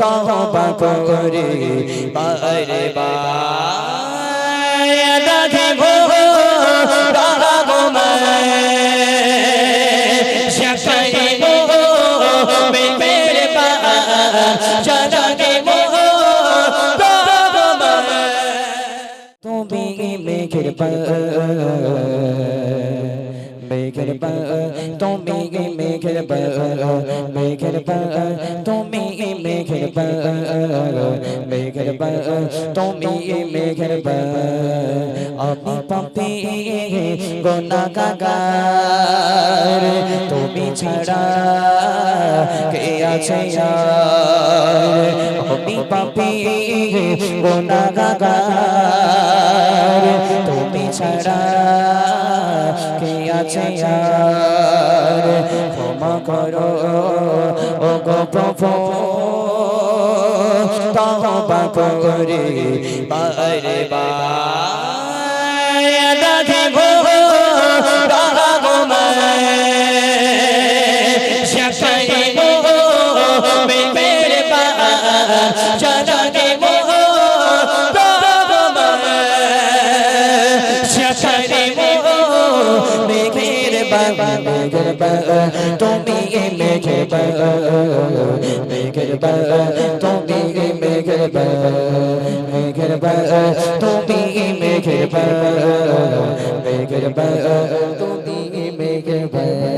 তবা করে। বারে বারে রাগমায় তুমি মেঘের মেঘের তুমি মেঘের মেঘের তুমি মেঘের মেঘের তুমি মেঘের আমি পাপি গোনা গাগার তুমি ছাড়া কে আছে আমি পাপি গোনা গাগার তুমি ছাড়া কে আছে ক্ষমা করো ও গো প্রভু তবা করে। বারে মেঘের বাবা। তুমি বাবা তুমি মেঘের বাবা মেঘের বাবা তুমি মেঘের বাবা মেঘের বাবা তুমি মেঘের বাবা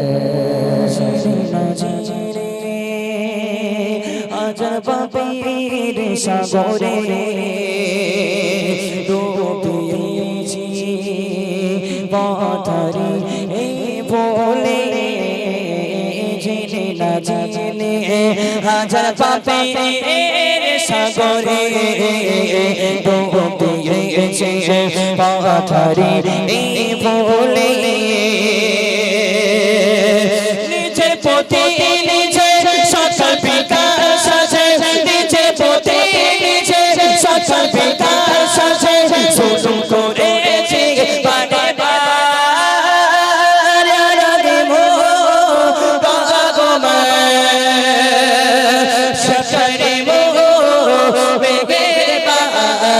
আজার সাগরে ডুবিয়েছি পথারি বলে জেনে না জেনে হাজার পাপের সাগরে ডুবিয়েছি পথারি বলে নিজে পতি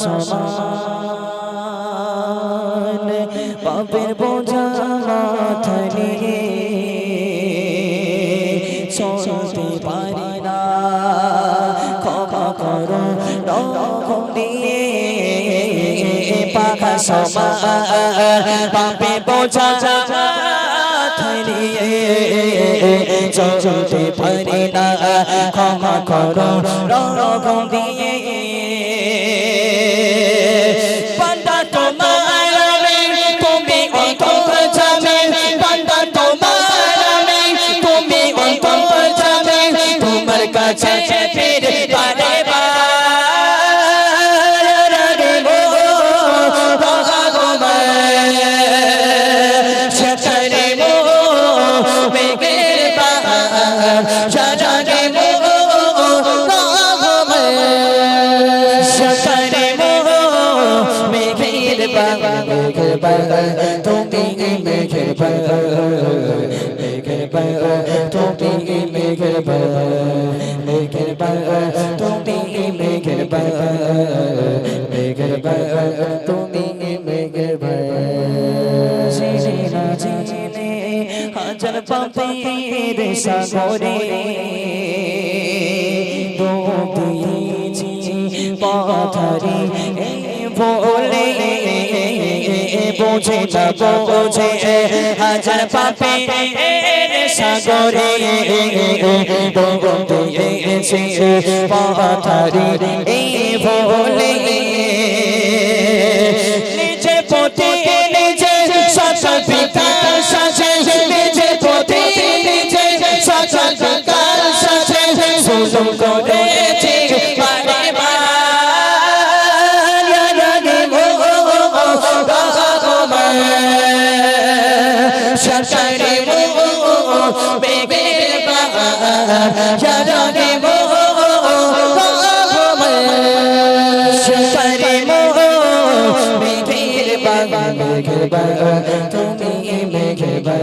সমান পাপের বোঝা মাথায় নিয়ে চলতে পারি না। ক্ষমা করো রকম দিয়ে পাখা সমান পাপের বোঝা চলতে পারি না। ক্ষমা করো রকম দিয়ে বাবা মেঘের বাবা তুমি মেঘের বাবা পাপের সাগরে ডুবিয়েছি পথারি বলে বোঝে না বোঝে হাজার পাপের সাগরে ডুবিয়েছি পথারি বলে কসম করেছি বারে সরকারি বেগে সরকারি তুমি মেঘে বা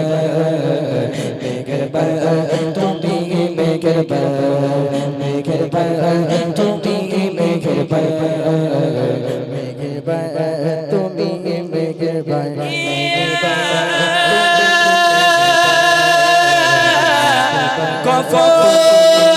পায় কফ